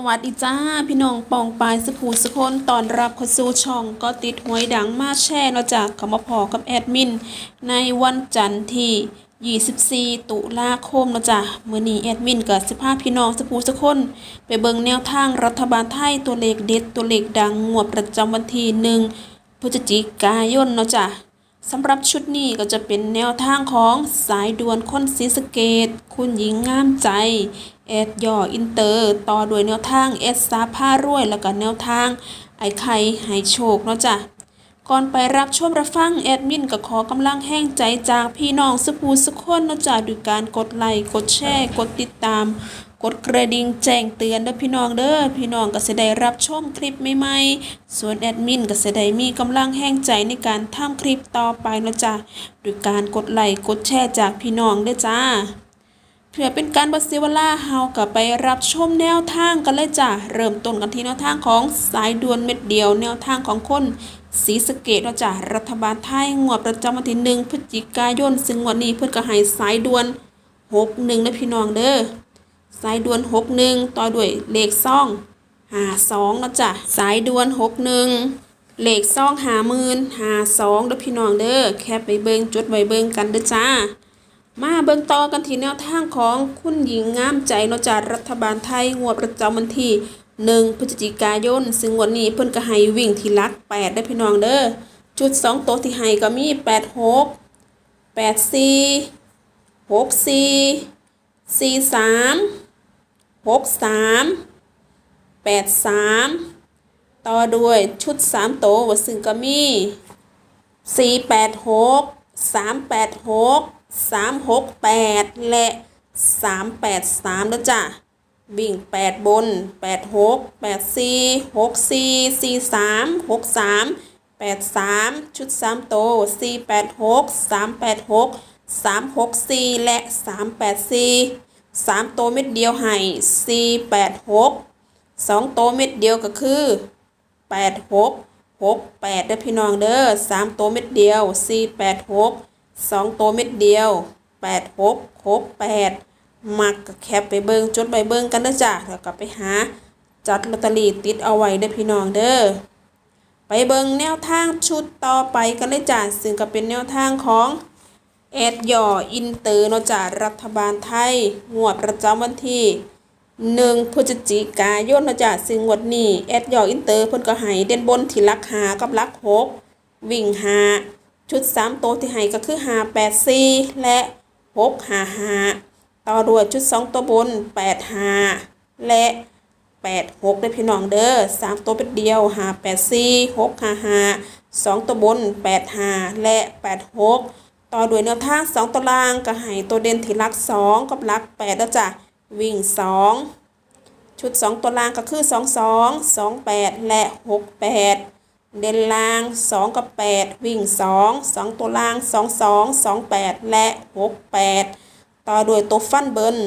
สวัสดีจ้า พี่น้องปองปายสผูสคนตอนรับเข้าสู่ช่องก็ติดหวยดังมาแช่เนาะจากคำมาพอกับแอดมิน ในวันจันทร์ที่ 24 ตุลาคมเนาะจ้ะมื้อนี้แอดมินกับสิพาพี่น้องสผูสคน ไปเบิงแนวทางรัฐบาลไทยตัวเลขเด็ดตัวเลขดังงวดประจำวันที่หนึ่งพฤศจิกายนเนาะจ้ะสำหรับชุดนี้ก็จะเป็นแนวทางของสายด่วนคนศรีสเกต คุณหญิงงามใจ แอดย่ออินเตอร์ ต่อด้วยแนวทางเอสซาผ้ารวย แล้วก็แนวทางไอไข่ให้โชคเนาะจ้ะก่อนไปรับชมรับฟังแอดมินก็ขอกำลังแห้งใจจากพี่น้องสปูสกคนเนาะจ้ะด้วยการกดไลค์กดแชร์กดติดตาม กดกระดิ่งแจ้งเตือนเด้อพี่น้องเด้อพี่น้องก็จะได้รับชมคลิปใหม่ๆ ส่วนแอดมินก็จะได้มีกำลังแห้งใจในการทำคลิปต่อไปเนาะจ้ะด้วยการกดไลค์กดแชร์จากพี่น้องเด้อจ้า เพื่อเป็นการบัสเซเวล่าเฮากับไปรับชมแนวทางกันเลยจ้ะ เริ่มต้นกันที่แนวทางของสายด่วนเม็ดเดียว แนวทางของคนศรีสเกดเนาจ้ะรัฐบาลไทยงวดประจำวันที่หนึ่งพฤศจิกายน ซึ่งวันนี้เพื่อนก็ให้สายด่วนหกหนึ่งนะพี่น้องเด้อสายด่วนหกหนึ่งต่อด้วยเลขซ่องหาสองนะจ้ะสายด่วนหกหนึ่งเลขซ่องหาหมื่นหาสองเด้อพี่น้องเด้อแคปไปเบิ่งจดไว้เบิ่งกันเด้อจ้า มาเบิ่งต่อกันที่แนวทางของคุณหญิงงามใจนาะจารัฐบาลไทยงวดประจำวันที่ 1 พฤศจิกายน ซึ่งวันนี้เพิ่นก็ให้วิ่งที่ลัก 8 ได้พี่น้องเด้อจุด2ตัวที่ให้ก็มี 86 84 64 43 63 83ต่อด้วยชุด3ตัวว่าซึ่งก็มีสี่แปดหกสามแปดหกแปดและสามแปดสามแล้วจ้ะบิ่งแปดบนแปดหกแปดสี่หกสี่สี่สามหกสามแปดสามชุดสามโตสี่แปดหกสามแปดหกสามหกสี่และสามแปดสี่สามโตเม็ดเดียวให้สี่แปดหกสองโตเม็ดเดียวก็คือแปดหกหกแปดเด้อพี่น้องเด้อสามตัวเม็ดเดียวสี่แปดหก สองตัวเม็ดเดียวแปดหกหกแปดมักก็แคปไปเบิงจดไปเบิงกันเด้อจ้ะแล้วก็ไปหาจัดลอตเตอรี่ติดเอาไว้เด้อพี่น้องเด้อไปเบิงแนวทางชุดต่อไปกันเลยจ้ะซึ่งก็เป็นแนวทางของแอดย่ออินเตอร์เนาะจ้ะรัฐบาลไทยงวดประจำวันที่หนึ่งพฤศจิกายนนะจ๊ะซึ่งงวันนี้แอดยออินเตอร์เพิ่นก็ให้เด่นบนที่ลักหากับลักหกวิ่งหา ชุดสามโตวที่ให้ก็คือหาแปดสี่และหกหาหาต่อด้วยชุดสองตัวบนแปดหาและแปดหกได้พี่น้องเด้อสามตัวเป็นเดียวหาแปดสี่หกหาหาสองตัวบนแปดหาและแปดหกต่อด้วยแนวทางสองตัวล่างก็ให้ตัวเด่นที่ลักสองกับลักแปดแล้วจ้ะวิ่งสองชุดสองตัวล่างก็คือสองสองสองแปดและหกแปด เด่นล่างสองกับแปดวิ่งสองสองตัวล่างสองสองสองแปดและหกแปดต่อด้วยตัวฟันเบิล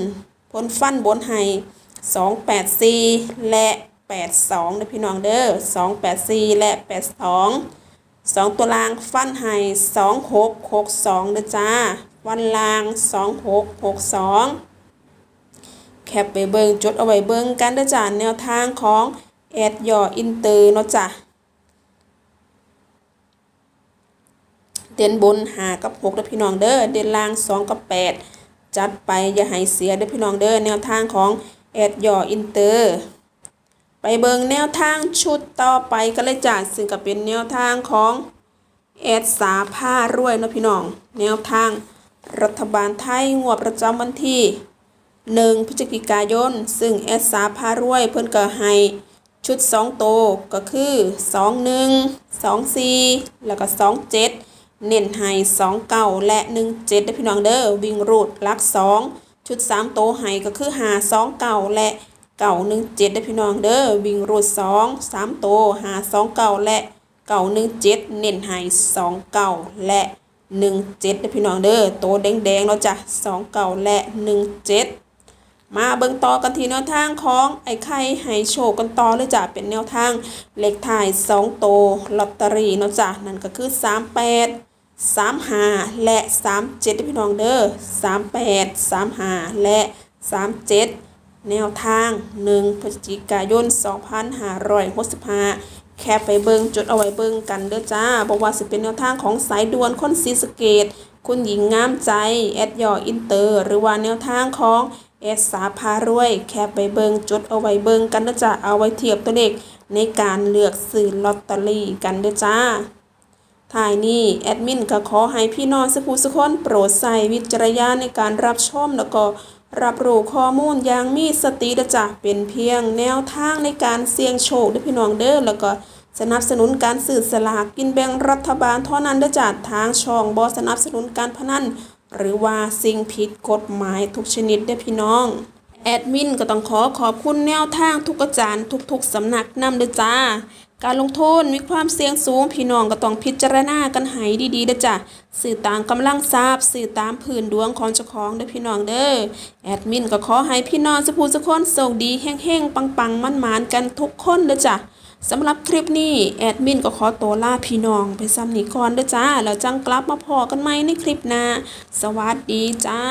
พ้นฟันบนให้สองแปดสี่และแปดสองนะพี่น้องเด้อสองแปดสี่และแปดสองสองตัวล่างฟันให้สองหกหกสองนะจ้าวันล่างสองหกหกสองแคปไปเบิงจดเอาไว้เบิงกันเด้อจ้าแนวทางของแอดย่ออินเตอร์เนาะจ้ะเด่นบนหากับหกเด้อพี่น้องเด้อเด่นล่างสองกับแปดจัดไปอย่าให้เสียเด้อพี่น้องเด้อแนวทางของแอดย่ออินเตอร์ไปเบิงแนวทางชุดต่อไปกันเลยจ้าซึ่งก็เป็นแนวทางของแอดสาผ้ารวยนะพี่น้อง แนวทางรัฐบาลไทยงวดประจำวันที่หนึ่งพฤศจิกายน ซึ่งแอดสาพารวยเพิ่นก็ให้ชุดสองโตก็คือสองหนึ่งสองสี่แล้วก็สอง เน้นให้สองเก้าและหนึ่งเจ็ดได้พี่น้องเด้อวิ่งรูดลักสองชุดสามโตวให้ก็คือหาสองเก้าและเก้าหนึ่งเจ็ดได้พี่น้องเด้อวิ่งรูดสองสามโตหาสองเก้าและเก้าหนึ่งเจ็ดเน้นให้สองเก้าและหนึ่งเจ็ดได้พี่น้องเด้อโตวแดงๆเราะจ้ะสองเก้าและหนึ่งเจ็ดมาเบิ่งต่อกันทีแนวทางของไอ้ไข่ให้โชคกันต่อเลยจ้ะเป็นแนวทางเลขถ่าย 2 โตลอตเตอรี่เนาะจ้ะนั่นก็คือ 38 35 และ 37เด้อพี่น้องเด้อ38 35 และ 37 แนวทาง 1 พฤศจิกายน 2565แค่ไปเบิงจดเอาไว้เบิงกันเด้อจ้าบอกว่าสิเป็นแนวทางของสายด่วนคนศรีสเกดคุณหญิงงามใจ แอดยออินเตอร์ หรือว่าแนวทางของแอดสาพารวย แค่ไปเบิงจดเอาไว้เบิงกันเด้อจ้าเอาไว้เทียบตัวเลขในการเลือกซื้อลอตเตอรี่กันเด้อจ้า ท้ายนี้แอดมินก็ขอให้พี่น้องสผู้สุคนโปรดใส่วิจารณญาณในการรับชมแล้วก็รับรู้ข้อมูลอย่างมีสติดจ้ะเป็นเพียงแนวทางในการเสี่ยงโชคด้อพี่น้องเด้อแล้วก็สนับสนุนการสื่อสลากกินแบ่งรัฐบาลเท่านั้นเด้จ้ะทางช่องบ่สนับสนุนการพนันหรือว่าสิ่งผิดกฎหมายทุกชนิดเด้พี่น้อง แอดมินก็ต้องขอขอบคุณแนวทางทุกอาจารย์ทุกๆสำนักนำเด้อจ้า การลงโทุนมีความเสี่ยงสูง พี่น้องก็ต้องพิจารณากันให้ดีๆเด้อจ้ะสื่อตามกำลังทรัพย์สื่อตามพื้นดวงของเจ้าของเด้อพี่น้องเด้อแอดมินก็ขอให้พี่น้องสุภูสุคนโชคดีแห้งๆปังๆมั่นหมานกันทุกคนเด้อจ้ะสำหรับคลิปนี้แอดมินก็ขอตัวลาพี่น้องไปซ้ำนี้ก่อนเด้อจ้าแล้วจังกลับมาพอกันใหมในคลิปหน้าสวัสดีจ้า